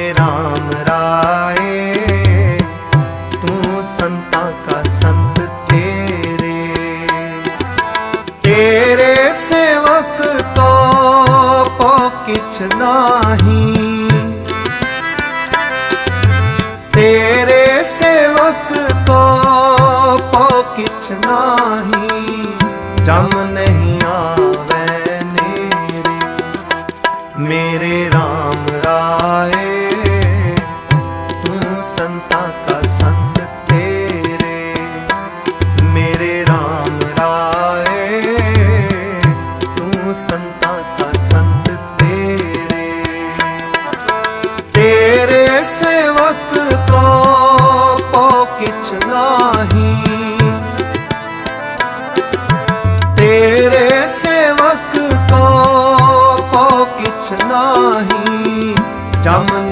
राम राय तू संता का संत तेरे। तेरे सेवक को पो किछ नाही। तेरे सेवक को पो किछ नाही। जम नहीं आवे मेरे। राम तू संता का संत तेरे, मेरे राम राय। तू संता का संत तेरे। तेरे सेवक को पौ किच नाही। तेरे सेवक को पौ किच नाही। चमन